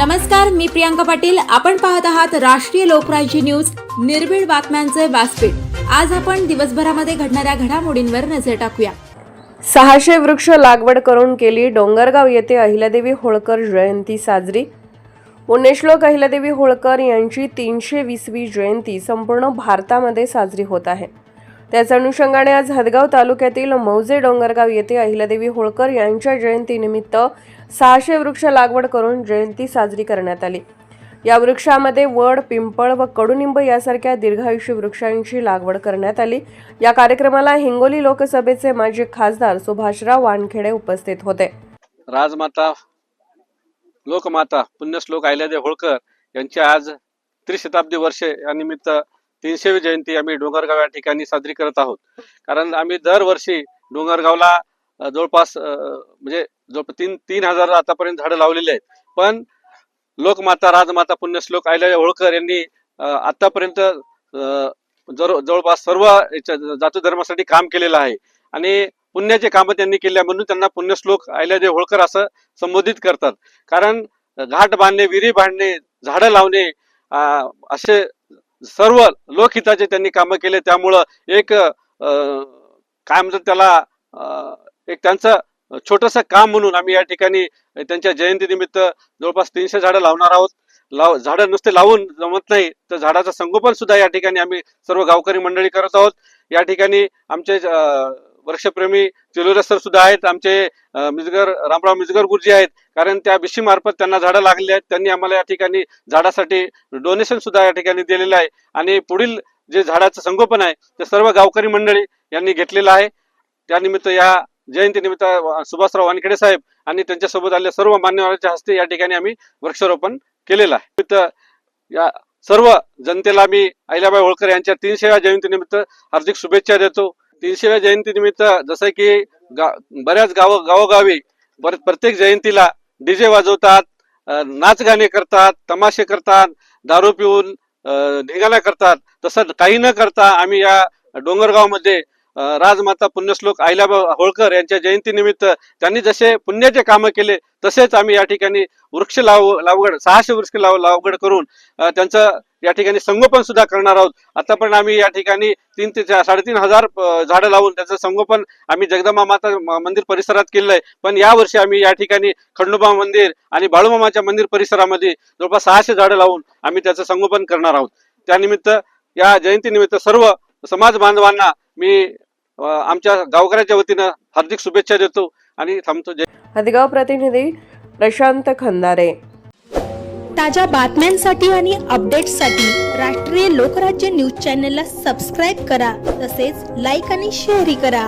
नमस्कार मी प्रियांका पाटील. आपण पाहत आहात राष्ट्रीय लोकराज्य न्यूज. निर्भीड बातम्यांचे व्यासपीठ. आज आपण दिवसभरामध्ये घडणाऱ्या घडामोडींवर नजर टाकूया. सहाशे वृक्ष लागवड करून केली डोंगरगाव येथे अहिल्यादेवी होळकर जयंती साजरी. पुण्यश्लोक अहिल्यादेवी होळकर यांची तीनशे वीसवी जयंती संपूर्ण भारतामध्ये साजरी होत आहे. त्याच अनुषंगाने आज हदगाव तालुक्यातील मौजे डोंगरगाव येथे अहिल्यादेवी होळकर यांच्या जयंतीनिमित्त सहाशे वृक्ष लागवड करून जयंती साजरी करण्यात आली. या वृक्षामध्ये वड पिंपळ व कडुनिंब यासारख्या दीर्घायुष्य वृक्षांची लागवड करण्यात आली. या कार्यक्रमाला हिंगोली लोकसभेचे माजी खासदार सुभाषराव वानखेडे उपस्थित होते. राजमाता लोकमाता पुण्यश्लोक अहिल्यादेवी होळकर यांची आज त्रिशताब्दी वर्षे या निमित्त तीनशेवी जयंती आम्ही डोंगरगाव या ठिकाणी साजरी करत आहोत. कारण आम्ही दरवर्षी डोंगरगावला जवळपास म्हणजे जो तीन तीन हजार आतापर्यंत झाडं लावलेली आहेत. पण लोकमाता राजमाता पुण्यश्लोक आयला होळकर यांनी आतापर्यंत जवळ जवळपास सर्व याच्या जाती धर्मासाठी काम केलेलं आहे. आणि पुण्याचे कामं त्यांनी केले म्हणून त्यांना पुण्यश्लोक अहिल्यादेवी होळकर असं संबोधित करतात. कारण घाट बांधणे विहिरी बांधणे झाडं लावणे असे सर्व लोकहिताचे त्यांनी कामं केले. त्यामुळं एक काय म्हणतात त्याला एक त्यांचं छोटस काम म्हणून आम्ही या ठिकाणी त्यांच्या जयंतीनिमित्त जवळपास तीनशे झाडं लावणार आहोत. लाव झाडं नुसते लावून जमत नाही तर झाडाचं संगोपन सुद्धा या ठिकाणी आम्ही सर्व गावकरी मंडळी करत आहोत. या ठिकाणी आमचे वृक्षप्रेमी चिलोरे सर सुद्धा आहेत. आमचे मिजगर रामराव मिजगर गुरुजी आहेत. कारण त्या बिशी मार्फत त्यांना झाडं लागली आहेत. त्यांनी आम्हाला या ठिकाणी झाडासाठी डोनेशन सुद्धा या ठिकाणी दिलेलं आहे. आणि पुढील जे झाडाचं संगोपन आहे ते सर्व गावकरी मंडळी यांनी घेतलेलं आहे. त्यानिमित्त या जयंतीनिमित्त सुभाषराव वानखेडे साहेब आणि त्यांच्यासोबत आलेल्या सर्व मान्यवरांच्या हस्ते या ठिकाणी आम्ही वृक्षारोपण केलेलं आहे. या सर्व जनतेला मी अहिल्याबाई होळकर यांच्या तीनशेव्या जयंतीनिमित्त हार्दिक शुभेच्छा देतो. तीनशेव्या जयंतीनिमित्त जसं की गा बऱ्याच गाव गावोगावी प्रत्येक जयंतीला डीजे वाजवतात नाच गाणे करतात तमाशे करतात दारू पिऊन ढिंगाणा धिंगाणा करतात तसं काही न करता आम्ही या डोंगरगावमध्ये राजमाता पुण्यश्लोक आईलाबा होळकर यांच्या जयंतीनिमित्त त्यांनी जसे पुण्याचे कामं केले तसेच आम्ही या ठिकाणी वृक्ष लाव लावगड सहाशे वृक्ष लाव लावगड करून त्यांचं या ठिकाणी संगोपन सुद्धा करणार आहोत. आता पण आम्ही या ठिकाणी तीन ते साडेतीन हजार झाडं लावून त्याचं संगोपन आम्ही जगदंबा माता मंदिर परिसरात केलं आहे पण या वर्षी आम्ही या ठिकाणी खंडोबा मंदिर आणि बाळूमामाच्या मंदिर परिसरामध्ये जवळपास सहाशे झाडं लावून आम्ही त्याचं संगोपन करणार आहोत. त्यानिमित्त या जयंतीनिमित्त सर्व समाज बांधवांना मी आमच्या गावकऱ्याच्या वतीनं हार्दिक शुभेच्छा देतो आणि थांबतो. जय हदगाव प्रतिनिधी प्रशांत खंदारे. ताज्या बातम्यांसाठी आणि अपडेट्ससाठी राष्ट्रीय लोकराज्य न्यूज चॅनलला सबस्क्राईब करा तसेच लाईक आणि शेअरही करा.